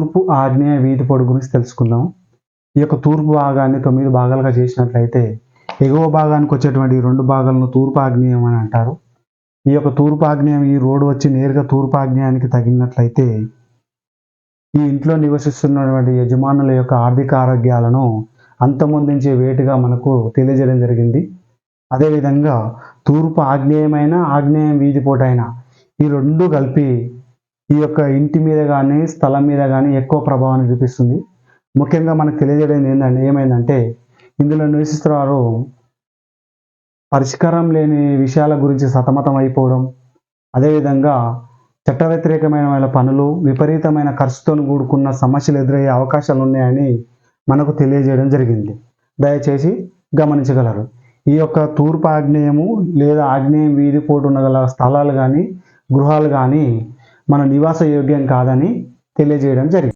తూర్పు ఆగ్నేయ వీధి పొడి గురించి తెలుసుకుందాం. ఈ యొక్క తూర్పు భాగాన్ని తొమ్మిది భాగాలుగా చేసినట్లయితే ఎగువ భాగానికి వచ్చేటువంటి రెండు భాగాలను తూర్పు ఆగ్నేయం అని అంటారు. ఈ యొక్క తూర్పు ఆగ్నేయం ఈ రోడ్డు వచ్చి నేరుగా తూర్పు ఆగ్నేయానికి తగిలినట్లయితే ఈ ఇంట్లో నివసిస్తున్నటువంటి యజమానుల యొక్క ఆర్థిక ఆరోగ్యాలను అంతమొందించే వేటుగా మనకు తెలియజేయడం జరిగింది. అదేవిధంగా తూర్పు ఆగ్నేయమైన ఆగ్నేయం వీధిపోటైన ఈ రెండు కలిపి ఈ యొక్క ఇంటి మీద కానీ స్థలం మీద కానీ ఎక్కువ ప్రభావాన్ని చూపిస్తుంది. ముఖ్యంగా మనకు తెలియజేయడం ఏంటంటే ఏమైందంటే ఇందులో నివసిస్తున్నారు పరిష్కారం లేని విషయాల గురించి సతమతం అయిపోవడం అదేవిధంగా చట్ట వ్యతిరేకమైన పనులు విపరీతమైన ఖర్చుతో కూడుకున్న సమస్యలు ఎదురయ్యే అవకాశాలు ఉన్నాయని మనకు తెలియజేయడం జరిగింది. దయచేసి గమనించగలరు. ఈ యొక్క తూర్పు ఆగ్నేయము లేదా ఆగ్నేయం వీధి ఉన్న గల స్థలాలు కానీ గృహాలు కానీ మన నివాస యోగ్యం కాదని తెలియజేయడం జరిగింది.